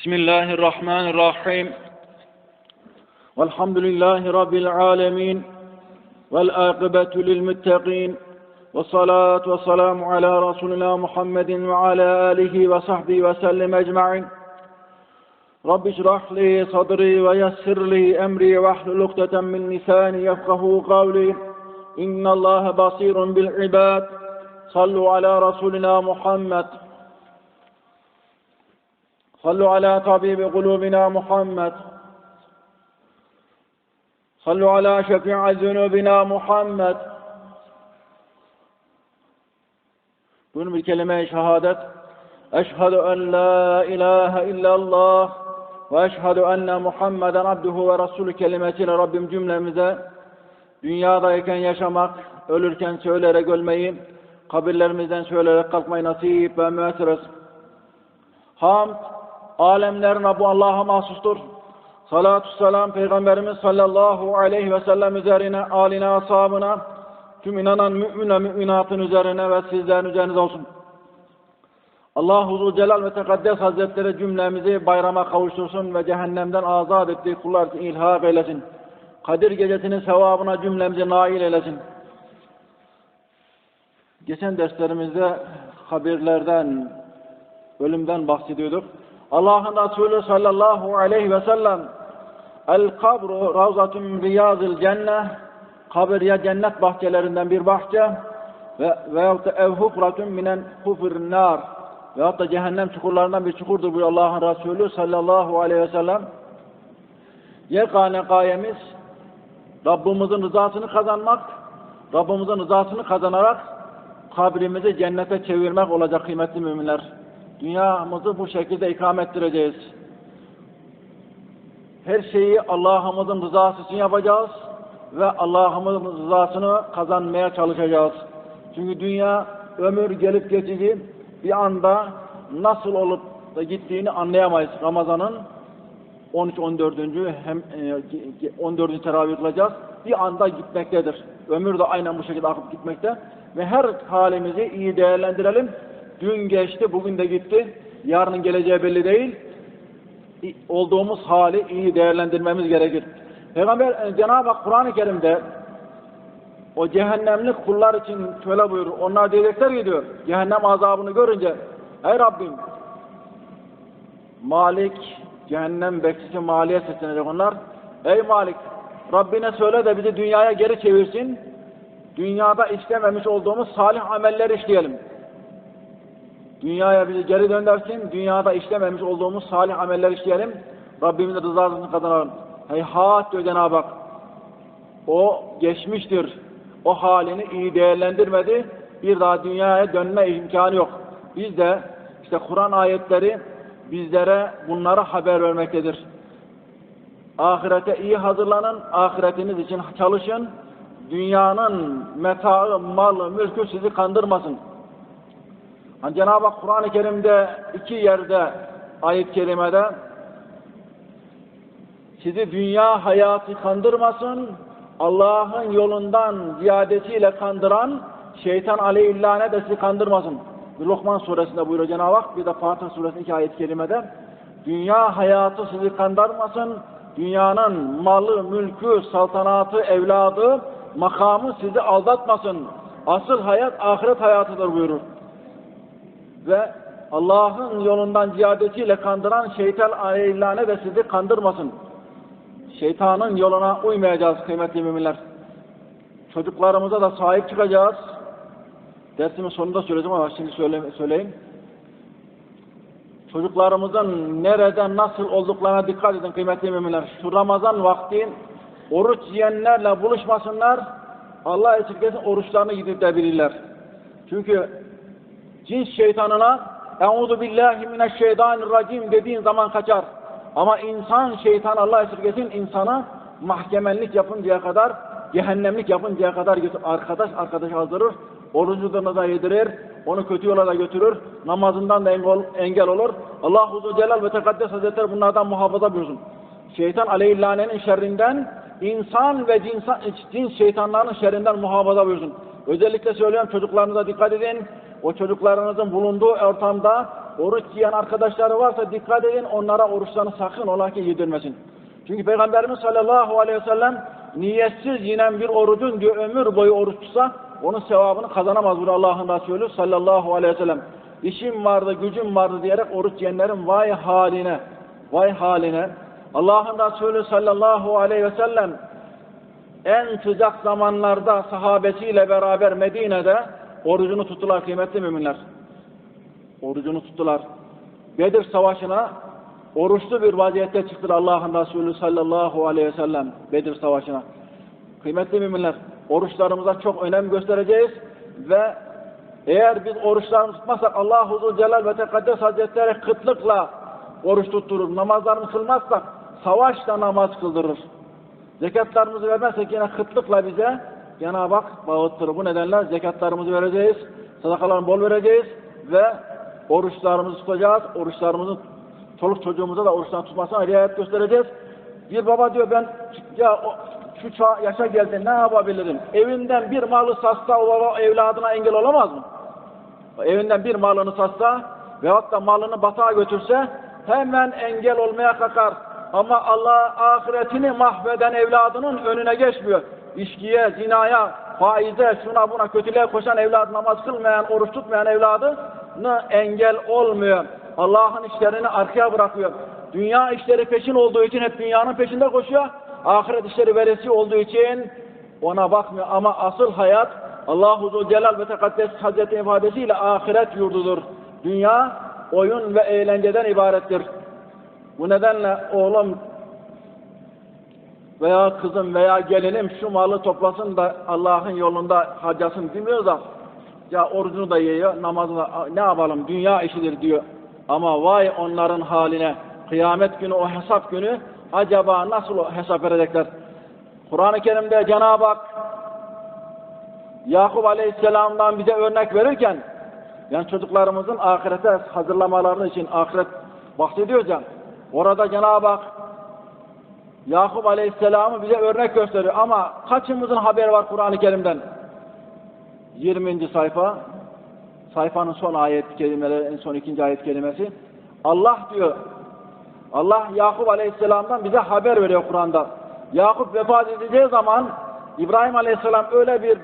بسم الله الرحمن الرحيم والحمد لله رب العالمين والآقبة للمتقين والصلاة والسلام على رسولنا محمد وعلى آله وصحبه وسلم أجمعين رب اشرح لي صدري ويسر لي أمري واحلل عقدة من لساني يفقه قولي إن الله بصير بالعباد صلوا على رسولنا محمد صلوا على طبيب قلوبنا محمد صلوا على شفيع ذنوبنا محمد Bunu bir kelime-i şehadet. Eşhedü en la ilahe illallah ve eşhedü enne Muhammeden abduhu ve resulü kelimesiyle Rabbim cümlemize dünyadayken yaşamak, ölürken söyleyerek ölmeyi, kabirlerimizden söyleyerek kalkmayı nasip ve müessir etsin. Hamd, alemlerin Rabbi Allah'a mahsustur. Salatü selam Peygamberimiz sallallahu aleyhi ve sellem üzerine, aline, ashabına, tüm inanan mümin ve müminatın üzerine ve sizlerin üzerinize olsun. Allah Huzur Celal ve Tekaddes Hazretleri cümlemizi bayrama kavuştursun ve cehennemden azat ettiği kullar için ilhak eylesin. Kadir gecesinin sevabına cümlemizi nail eylesin. Geçen derslerimizde habirlerden, ölümden bahsediyorduk. Allah'ın Resulü sallallahu aleyhi ve sellem El kabru ravzatun riyazil cennet kabir ya cennet bahçelerinden bir bahçe ve veyahut da ev hufratun minen hufurin nar veyahut da cehennem çukurlarından bir çukurdur bu Allah'ın Resulü sallallahu aleyhi ve sellem. Yegane gayemiz Rabbimizin rızasını kazanmak, Rabbimizin rızasını kazanarak kabrimizi cennete çevirmek olacak kıymetli müminler. Dünyamızı bu şekilde ikame ettireceğiz. Her şeyi Allah'ımızın rızası için yapacağız ve Allah'ımızın rızasını kazanmaya çalışacağız. Çünkü dünya ömür gelip geçici bir anda nasıl olup da gittiğini anlayamayız. Ramazan'ın 13-14. hem 14. teravih kılacağız. Bir anda gitmektedir. Ömür de aynen bu şekilde akıp gitmekte. Ve her halimizi iyi değerlendirelim. Dün geçti, bugün de gitti. Yarının geleceği belli değil. Olduğumuz hali iyi değerlendirmemiz gerekir. Peygamber Cenab-ı Hak Kur'an-ı Kerim'de o cehennemlik kullar için şöyle buyurur. Onlar diyecekler ki diyor, cehennem azabını görünce Ey Rabbim Malik, cehennem bekçisi Malik'e seslenecek onlar. Ey Malik, Rabbine söyle de bizi dünyaya geri çevirsin. Dünyada işlememiş olduğumuz salih ameller işleyelim. Dünyaya bizi geri döndersin. Dünyada işlememiş olduğumuz salih ameller işleyelim. Rabbimizin rızasını kazanalım. Heyhat diyor Cenab-ı Hak. O geçmiştir. O halini iyi değerlendirmedi. Bir daha dünyaya dönme imkanı yok. Biz de işte Kur'an ayetleri bizlere bunları haber vermektedir. Ahirete iyi hazırlanın, ahiretiniz için çalışın. Dünyanın metaı, malı, mülkü sizi kandırmasın. Hani Cenab-ı Hak Kur'an-ı Kerim'de iki yerde ayet-i sizi dünya hayatı kandırmasın, Allah'ın yolundan ziyadesiyle kandıran şeytan aleyhillâne de sizi kandırmasın. Lokman suresinde buyuruyor Cenab-ı Hak, bir de Fatih suresinin iki ayet-i dünya hayatı sizi kandırmasın, dünyanın malı, mülkü, saltanatı, evladı, makamı sizi aldatmasın. Asıl hayat ahiret hayatıdır buyurur. Ve Allah'ın yolundan ziyadesiyle kandıran şeytan aleyhillâne de sizi kandırmasın. Şeytanın yoluna uymayacağız kıymetli müminler. Çocuklarımıza da sahip çıkacağız. Dersimin sonunda söyleyeceğim ama şimdi söyle, söyleyeyim. Çocuklarımızın nereden nasıl olduklarına dikkat edin kıymetli müminler. Şu Ramazan vakti oruç yiyenlerle buluşmasınlar. Allah esirgesin oruçlarını gidebilirler. Çünkü cins şeytanına Euzu billahi mineşşeytanirracim dediğin zaman kaçar. Ama insan şeytan Allah esirgesin insana mahkemenlik yapıncaya kadar, cehennemlik yapıncaya kadar arkadaş arkadaş azdırır, orucunu da yedirir, onu kötü yola da götürür, namazından da engel, olur. Allah Huzur Celal ve Tekaddes Hazretleri bunlardan muhafaza buyursun. Şeytan aleyhillanenin şerrinden, insan ve cinsan, cins şeytanların şerrinden muhafaza buyursun. Özellikle söylüyorum çocuklarınıza dikkat edin. O çocuklarınızın bulunduğu ortamda oruç yiyen arkadaşları varsa dikkat edin onlara oruçlarını sakın ola ki yedirmesin. Çünkü Peygamberimiz sallallahu aleyhi ve sellem niyetsiz yinen bir orucun diyor ömür boyu oruç tutsa onun sevabını kazanamaz bunu Allah'ın Resulü sallallahu aleyhi ve sellem. İşim vardı, gücüm vardı diyerek oruç yiyenlerin vay haline, vay haline. Allah'ın Resulü sallallahu aleyhi ve sellem en sıcak zamanlarda sahabesiyle beraber Medine'de orucunu tuttular kıymetli müminler. Orucunu tuttular. Bedir Savaşı'na oruçlu bir vaziyette çıktı Allah'ın Resulü sallallahu aleyhi ve sellem Bedir Savaşı'na. Kıymetli müminler, oruçlarımıza çok önem göstereceğiz ve eğer biz oruçlarımızı tutmazsak Allah Huzur Celal ve Tekaddes Hazretleri kıtlıkla oruç tutturur. Namazlarımızı kılmazsak savaşla namaz kıldırır. Zekatlarımızı vermezsek yine kıtlıkla bize Cenab-ı Hak bağıttırır. Bu nedenle zekatlarımızı vereceğiz, sadakalarını bol vereceğiz ve oruçlarımızı tutacağız. Oruçlarımızın çoluk çocuğumuza da oruçlarını tutmasına riayet göstereceğiz. Bir baba diyor ben ya o, şu çağ, yaşa geldi ne yapabilirim? Evinden bir malı satsa o baba evladına engel olamaz mı? Evinden bir malını satsa veyahut da malını batağa götürse hemen engel olmaya kalkar. Ama Allah ahiretini mahveden evladının önüne geçmiyor. İşkiye, zinaya, faize, şuna buna kötülüğe koşan evlad, namaz kılmayan, oruç tutmayan evladını engel olmuyor. Allah'ın işlerini arkaya bırakıyor. Dünya işleri peşin olduğu için hep dünyanın peşinde koşuyor. Ahiret işleri veresi olduğu için ona bakmıyor. Ama asıl hayat Allah-u Celal ve Tekaddes Hazreti ifadesiyle ahiret yurdudur. Dünya oyun ve eğlenceden ibarettir. Bu nedenle oğlum veya kızım veya gelinim şu malı toplasın da Allah'ın yolunda harcasın demiyor da ya orucunu da yiyor, namazını da ne yapalım dünya işidir diyor. Ama vay onların haline kıyamet günü o hesap günü acaba nasıl hesap verecekler? Kur'an-ı Kerim'de Cenab-ı Hak Yakup Aleyhisselam'dan bize örnek verirken yani çocuklarımızın ahirete hazırlamalarını için ahiret bahsediyor can. Orada Cenab-ı Hak Yakup Aleyhisselam'ı bize örnek gösteriyor ama kaçımızın haberi var Kur'an-ı Kerim'den? 20. sayfa sayfanın son ayet kelimeleri en son ikinci ayet kelimesi Allah diyor Allah Yakup Aleyhisselam'dan bize haber veriyor Kur'an'da. Yakup vefat edeceği zaman İbrahim Aleyhisselam öyle bir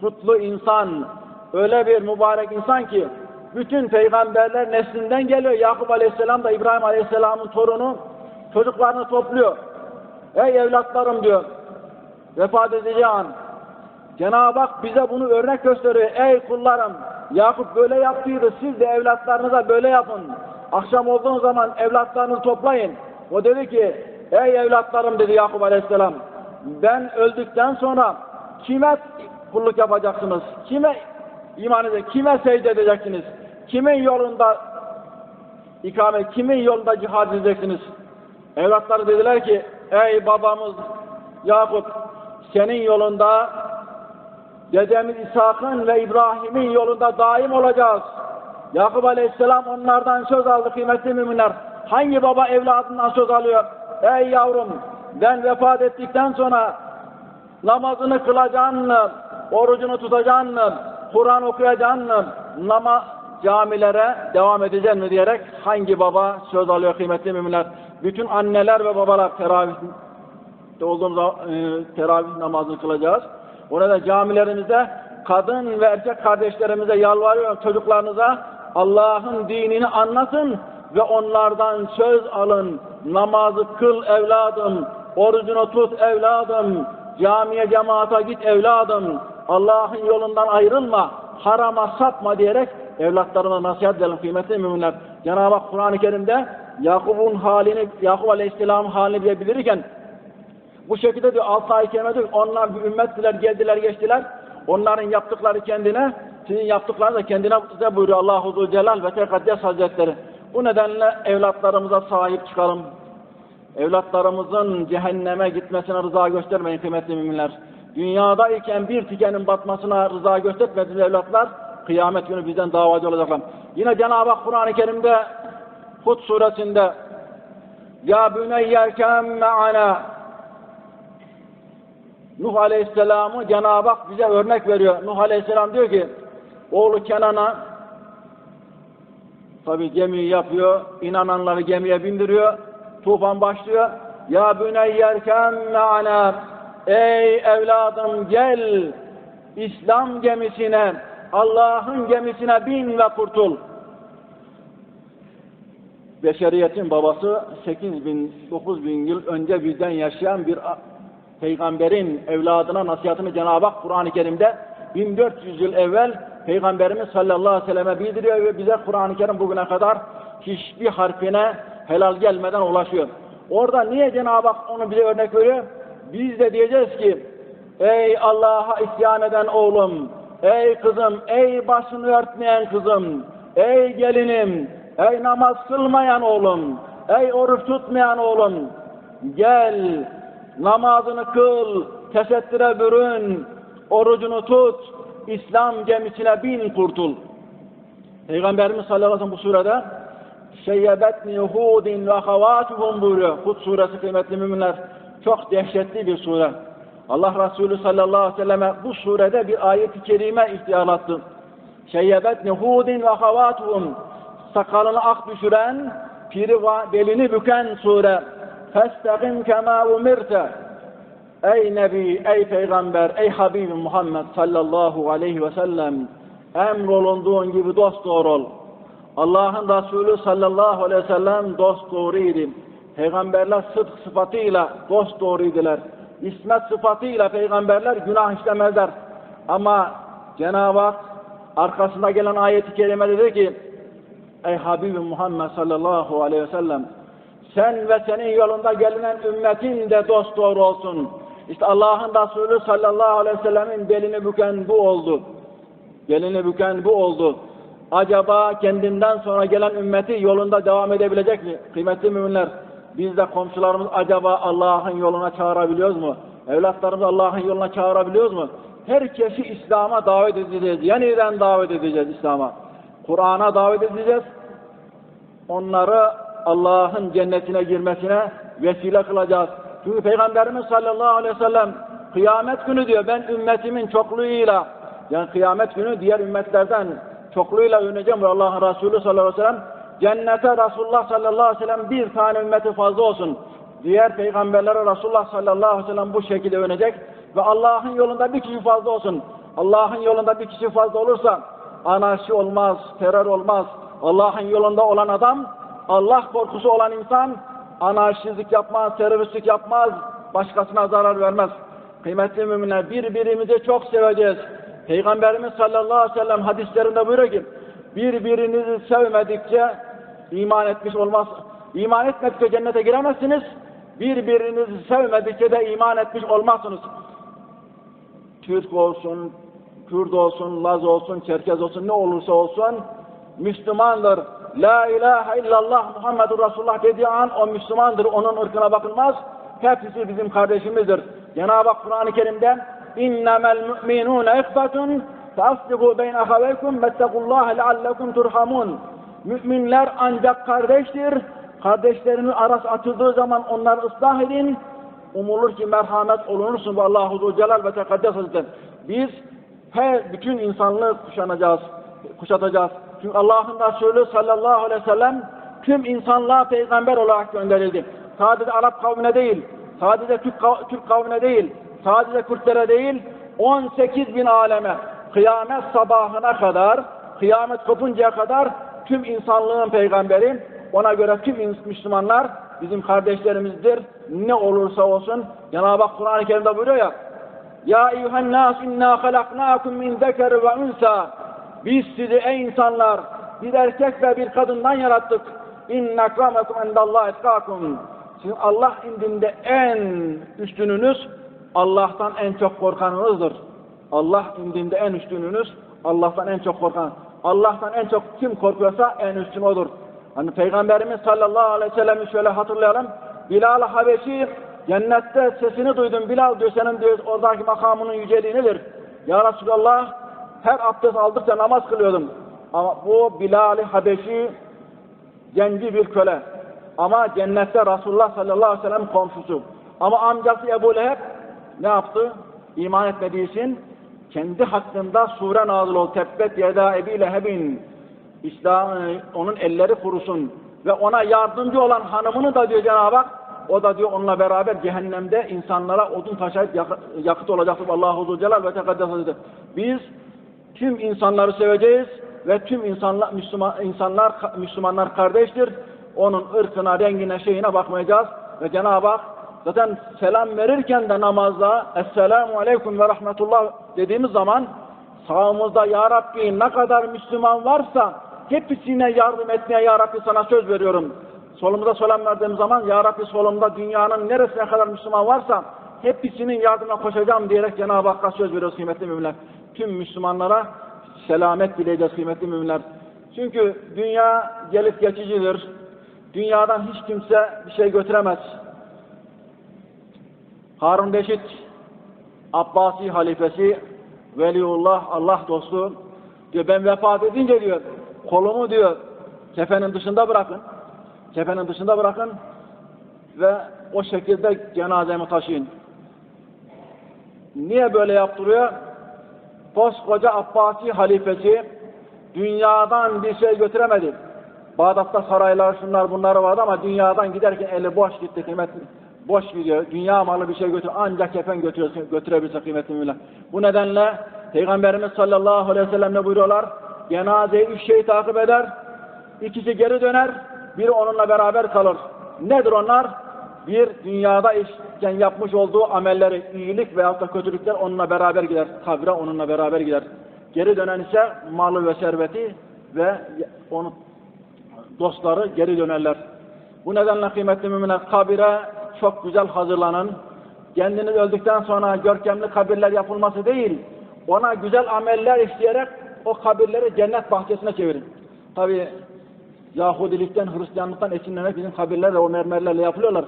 kutlu insan, öyle bir mübarek insan ki bütün peygamberler neslinden geliyor. Yakup Aleyhisselam da İbrahim Aleyhisselam'ın torunu çocuklarını topluyor. Ey evlatlarım diyor. Vefat edeceği an. Cenab-ı Hak bize bunu örnek gösteriyor. Ey kullarım Yakup böyle yaptıydı. Siz de evlatlarınıza böyle yapın. Akşam olduğu zaman evlatlarınızı toplayın. O dedi ki ey evlatlarım dedi Yakup Aleyhisselam ben öldükten sonra kime kulluk yapacaksınız? Kime iman edecek? Kime secde edeceksiniz? Kimin yolunda ikamet, kimin yolunda cihad edeceksiniz? Evlatları dediler ki ey babamız Yakup senin yolunda dedemiz İshak'ın ve İbrahim'in yolunda daim olacağız. Yakup Aleyhisselam onlardan söz aldı kıymetli müminler. Hangi baba evladından söz alıyor? Ey yavrum ben vefat ettikten sonra namazını kılacaksın? Orucunu tutacaksın? Kur'an okuyacaksın? Nama camilere devam edeceksin mi diyerek hangi baba söz alıyor kıymetli müminler? Bütün anneler ve babalar teravih olduğumuz e, teravih namazını kılacağız. Orada camilerimizde kadın ve erkek kardeşlerimize yalvarıyorum çocuklarınıza Allah'ın dinini anlatın ve onlardan söz alın. Namazı kıl evladım, orucunu tut evladım, camiye cemaata git evladım, Allah'ın yolundan ayrılma, harama sapma diyerek evlatlarına nasihat edelim kıymetli müminler. Cenab-ı Hak Kur'an-ı Kerim'de Yakup'un halini, Yakup Aleyhisselam'ın halini bile bilirken bu şekilde diyor altı ay kerime diyor onlar bir ümmettiler geldiler geçtiler onların yaptıkları kendine sizin yaptıklarınız da kendine size buyuruyor Allah-u Celal ve Tekaddes Hazretleri. Bu nedenle evlatlarımıza sahip çıkalım. Evlatlarımızın cehenneme gitmesine rıza göstermeyin kıymetli müminler. Dünyadayken bir tikenin batmasına rıza göstermediğiniz evlatlar kıyamet günü bizden davacı olacaklar. Yine Cenab-ı Hak Kur'an-ı Kerim'de Hud suresinde Ya büneyyerkem me'ana Nuh Aleyhisselam'ı Cenab-ı Hak bize örnek veriyor. Nuh Aleyhisselam diyor ki oğlu Kenan'a Tabi gemiyi yapıyor, inananları gemiye bindiriyor, tufan başlıyor. Ya büneyyerken me'ana, ey evladım gel, İslam gemisine, Allah'ın gemisine bin ve kurtul. Beşeriyetin babası 8 bin, 9 bin yıl önce bizden yaşayan bir peygamberin evladına nasihatını Cenab-ı Hak Kur'an-ı Kerim'de 1400 yıl evvel Peygamberimiz sallallahu aleyhi ve selleme bildiriyor ve bize Kur'an-ı Kerim bugüne kadar hiçbir harfine helal gelmeden ulaşıyor. Orada niye Cenab-ı Hak onu bize örnek veriyor? Biz de diyeceğiz ki ey Allah'a isyan eden oğlum, ey kızım, ey başını örtmeyen kızım, ey gelinim, ey namaz kılmayan oğlum, ey oruç tutmayan oğlum, gel namazını kıl, tesettüre bürün, orucunu tut, İslam gemisine bin kurtul. Peygamberimiz sallallahu aleyhi ve sellem bu surede Şeyyebetni Hudin ve havatuhum buyuruyor. Hud suresi kıymetli müminler. Çok dehşetli bir sure. Allah Resulü sallallahu aleyhi ve selleme bu surede bir ayet-i kerime ihtiyarlattı. Şeyyebetni Hudin ve havatuhum sakalını ak düşüren, piri belini büken sure. Festaqim kema umirte. Ey Nebi, ey Peygamber, ey Habibim Muhammed sallallahu aleyhi ve sellem emrolunduğun gibi dost doğru ol. Allah'ın Resulü sallallahu aleyhi ve sellem dost doğruydu. Peygamberler sıdk sıfatıyla dost doğruydular. İsmet sıfatıyla peygamberler günah işlemezler. Ama Cenab-ı Hak arkasında gelen ayeti kerime dedi ki Ey Habibim Muhammed sallallahu aleyhi ve sellem sen ve senin yolunda gelinen ümmetin de dost doğru olsun. İşte Allah'ın Resulü sallallahu aleyhi ve sellemin belini büken bu oldu. Belini büken bu oldu. Acaba kendinden sonra gelen ümmeti yolunda devam edebilecek mi? Kıymetli müminler, biz de komşularımız acaba Allah'ın yoluna çağırabiliyoruz mu? Evlatlarımızı Allah'ın yoluna çağırabiliyoruz mu? Herkesi İslam'a davet edeceğiz. Yeniden davet edeceğiz İslam'a. Kur'an'a davet edeceğiz. Onları Allah'ın cennetine girmesine vesile kılacağız. Çünkü Peygamberimiz sallallahu aleyhi ve sellem kıyamet günü diyor ben ümmetimin çokluğuyla yani kıyamet günü diğer ümmetlerden çokluğuyla övüneceğim ve Allah'ın Resulü sallallahu aleyhi ve sellem cennete Resulullah sallallahu aleyhi ve sellem bir tane ümmeti fazla olsun. Diğer peygamberlere Resulullah sallallahu aleyhi ve sellem bu şekilde övünecek ve Allah'ın yolunda bir kişi fazla olsun. Allah'ın yolunda bir kişi fazla olursa anarşi olmaz, terör olmaz. Allah'ın yolunda olan adam, Allah korkusu olan insan anarşistlik yapmaz, teröristlik yapmaz, başkasına zarar vermez. Kıymetli müminler birbirimizi çok seveceğiz. Peygamberimiz sallallahu aleyhi ve sellem hadislerinde buyuruyor ki birbirinizi sevmedikçe iman etmiş olmaz. İman etmedikçe cennete giremezsiniz. Birbirinizi sevmedikçe de iman etmiş olmazsınız. Türk olsun, Kürt olsun, Laz olsun, Çerkez olsun, ne olursa olsun Müslümandır. La ilahe illallah Muhammedur Resulullah dediği an o Müslümandır. Onun ırkına bakılmaz. Hepsi bizim kardeşimizdir. Cenab-ı Hak Kur'an-ı Kerim'de innemel mu'minûne ihbetun feaslihu beyne ahaveykum vettegullâhe leallekum turhamun. Müminler ancak kardeştir. Kardeşlerinin arası açıldığı zaman onları ıslah edin. Umulur ki merhamet olunursun bu Allahu Celal ve Tekaddes Hazretleri. Biz her bütün insanlığı kuşanacağız, kuşatacağız. Çünkü Allah'ın Resulü sallallahu aleyhi ve sellem tüm insanlığa peygamber olarak gönderildi. Sadece Arap kavmine değil, sadece Türk, Türk kavmine değil, sadece Kürtlere değil, 18 bin aleme, kıyamet sabahına kadar, kıyamet kopuncaya kadar tüm insanlığın peygamberi, ona göre tüm Müslümanlar bizim kardeşlerimizdir. Ne olursa olsun, Cenab-ı Hak Kur'an-ı Kerim'de buyuruyor ya, Ya eyyühen nas inna halaknakum min zeker ve unsa biz sizi ey insanlar bir erkek ve bir kadından yarattık. İnne akramakum endallah etkakum. Sizin Allah indinde en üstününüz Allah'tan en çok korkanınızdır. Allah indinde en üstününüz Allah'tan en çok korkan. Allah'tan en çok kim korkuyorsa en üstün odur. Hani Peygamberimiz sallallahu aleyhi ve sellem'i şöyle hatırlayalım. Bilal Habeşi cennette sesini duydum. Bilal diyor senin diyor oradaki makamının yüceliğinidir. Ya Resulallah her abdest aldıkça namaz kılıyordum. Ama bu Bilal-i Habeşi zenci bir köle. Ama cennette Resulullah sallallahu aleyhi ve sellem komşusu. Ama amcası Ebu Leheb ne yaptı? İman etmediği için kendi hakkında sure nazil oldu. Tebbet yeda Ebi Lehebin İslam e, onun elleri kurusun ve ona yardımcı olan hanımını da diyor Cenab-ı Hak o da diyor onunla beraber cehennemde insanlara odun taşıyıp yak- yakıt olacaktır. Allah Azze ve Celal ve Tekaddes Hazretleri. Biz tüm insanları seveceğiz ve tüm insanlar Müslüman insanlar Müslümanlar kardeştir. Onun ırkına, rengine, şeyine bakmayacağız ve Cenab-ı Hak zaten selam verirken de namazda Esselamu Aleyküm ve Rahmetullah dediğimiz zaman sağımızda Ya Rabbi ne kadar Müslüman varsa hepsine yardım etmeye Ya Rabbi sana söz veriyorum. Solumuza selam verdiğim zaman Ya Rabbi solumda dünyanın neresine kadar Müslüman varsa hepsinin yardımına koşacağım diyerek Cenab-ı Hakk'a söz veriyoruz kıymetli müminler. Tüm Müslümanlara selamet dileyeceğiz kıymetli müminler. Çünkü dünya gelip geçicidir. Dünyadan hiç kimse bir şey götüremez. Harun Reşit, Abbasi halifesi, Veliullah, Allah dostu diyor ben vefat edince diyor kolumu diyor kefenin dışında bırakın. Kefenin dışında bırakın ve o şekilde cenazemi taşıyın. Niye böyle yaptırıyor? Koskoca Abbasi halifesi dünyadan bir şey götüremedi. Bağdat'ta saraylar şunlar bunlar vardı ama dünyadan giderken eli boş gitti kıymetli. Boş gidiyor. Dünya malı bir şey götür ancak kefen götürüyorsun, götürebilse kıymetli müminler. Bu nedenle Peygamberimiz sallallahu aleyhi ve sellem ne buyuruyorlar? Cenazeyi üç şey takip eder. İkisi geri döner. Biri onunla beraber kalır. Nedir onlar? Bir, dünyada işken yapmış olduğu amelleri, iyilik veyahut da kötülükler onunla beraber gider. Kabre onunla beraber gider. Geri dönen ise malı ve serveti ve onu dostları geri dönerler. Bu nedenle kıymetli müminler kabire çok güzel hazırlanın. Kendiniz öldükten sonra görkemli kabirler yapılması değil, ona güzel ameller işleyerek o kabirleri cennet bahçesine çevirin. Tabi Yahudilikten, Hristiyanlıktan esinlenerek bizim kabirlerle, o mermerlerle yapılıyorlar.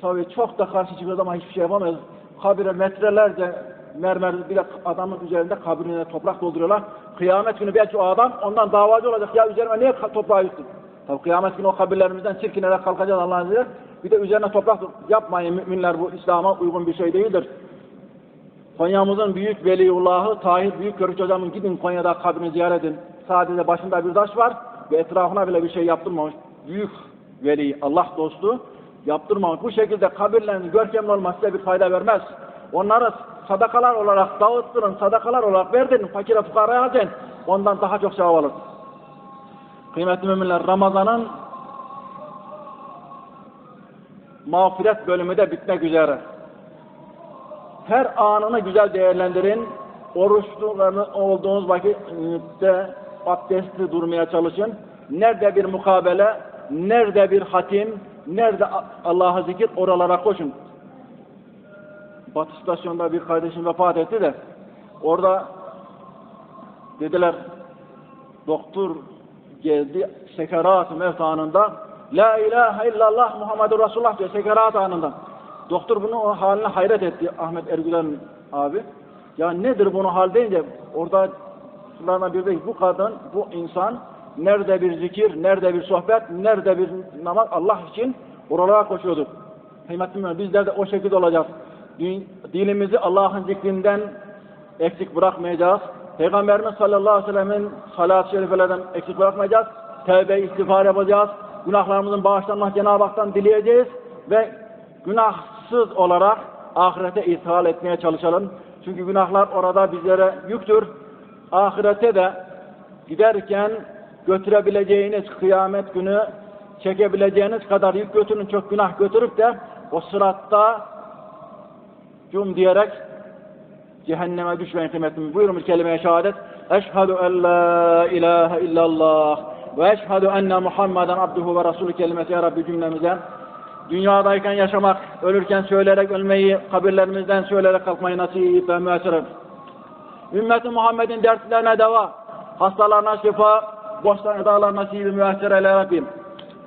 Tabi çok da karşı çıkıyoruz ama hiçbir şey yapamayız. Kabire metrelerce mermer bir de adamın üzerinde kabrine toprak dolduruyorlar. Kıyamet günü belki o adam ondan davacı olacak. Ya üzerime niye toprağı yıktın? Tabi kıyamet günü o kabirlerimizden çirkinerek kalkacağız Allah'ın izniyle. Bir de üzerine toprak yapmayın müminler bu İslam'a uygun bir şey değildir. Konya'mızın büyük veliullahı Tahir Büyük Körük hocamın gidin Konya'da kabrini ziyaret edin. Sadece başında bir taş var ve etrafına bile bir şey yaptırmamış. Büyük veli, Allah dostu yaptırmamış. Bu şekilde kabirlerin görkemli olması size bir fayda vermez. Onları sadakalar olarak dağıttırın, sadakalar olarak verdin, fakire fukaraya harcayın. Ondan daha çok sevap alır. Kıymetli müminler, Ramazan'ın mağfiret bölümü de bitmek üzere. Her anını güzel değerlendirin. Oruçlu olduğunuz vakitte abdestli durmaya çalışın. Nerede bir mukabele, nerede bir hatim, nerede Allah'a zikir oralara koşun. Batı stasyonda bir kardeşim vefat etti de orada dediler doktor geldi sekerat-ı mevt anında La ilahe illallah Muhammedur Resulullah diyor sekerat anında. Doktor bunu o haline hayret etti Ahmet Ergülen abi. Ya nedir bunu hal deyince orada sularına bir de bu kadın, bu insan nerede bir zikir, nerede bir sohbet, nerede bir namaz Allah için oralara koşuyorduk. Kıymetli bizler de o şekilde olacağız. Dilimizi Allah'ın zikrinden eksik bırakmayacağız. Peygamberimiz sallallahu aleyhi ve sellemin salat-ı şerifelerden eksik bırakmayacağız. Tevbe istiğfar yapacağız. Günahlarımızın bağışlanmak Cenab-ı Hak'tan dileyeceğiz ve günahsız olarak ahirete ithal etmeye çalışalım. Çünkü günahlar orada bizlere yüktür. Ahirete de giderken götürebileceğiniz kıyamet günü çekebileceğiniz kadar yük götürün, çok günah götürüp de o sıratta cum diyerek cehenneme düşmeyin kıymetimi. Buyurun kelime-i şehadet. Eşhedü en la ilahe illallah ve eşhedü enne Muhammeden abduhu ve resulü kelimesi ya Rabbi cümlemize. Dünyadayken yaşamak, ölürken söyleyerek ölmeyi, kabirlerimizden söyleyerek kalkmayı nasip ve müessir Ümmeti Muhammed'in dertlerine deva, hastalarına şifa, borçlarına dağlar nasibi müessir eyle Rabbim.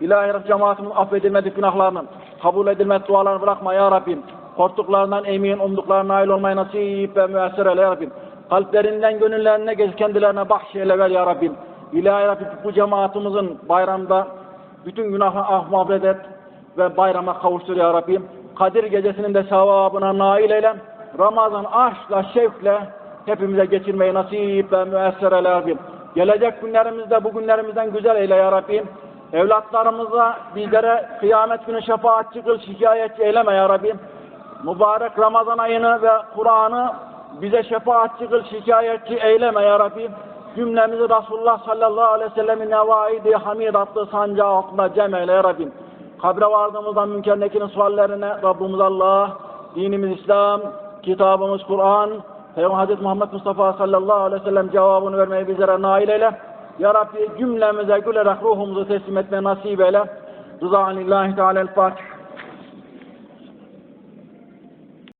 İlahi Rabbi cemaatimin affedilmedik günahlarının, kabul edilmez dualarını bırakma ya Rabbim. Korktuklarından emin, umduklarına nail olmayı nasip ve müessir eyle ya Rabbim. Kalplerinden, gönüllerine geç kendilerine bahşeyle ver ya Rabbim. İlahi Rabbim bu cemaatimizin bayramda bütün günahını af mağfiret et ve bayrama kavuştur ya Rabbim. Kadir gecesinin de sevabına nail eyle. Ramazan aşkla, şevkle hepimize geçirmeyi nasip ve müessir eyle Rabbim. Gelecek günlerimizde bu günlerimizden güzel eyle ya Rabbim. Evlatlarımıza bizlere kıyamet günü şefaatçi kıl şikayetçi eyleme ya Rabbim. Mübarek Ramazan ayını ve Kur'an'ı bize şefaatçi kıl şikayetçi eyleme ya Rabbim. Cümlemizi Resulullah sallallahu aleyhi ve sellemin nevaidi hamid adlı sancağı altında cem eyle Rabbim. Kabre vardığımızdan münker nekinin suallerine Rabbimiz Allah, dinimiz İslam, kitabımız Kur'an, Peygamber Hazreti Muhammed Mustafa sallallahu aleyhi ve sellem cevabını vermeyi bizlere nail eyle. Ya Rabbi cümlemize gülerek ruhumuzu teslim etme nasip eyle. Rızanillahi Teala'l-Fatiha.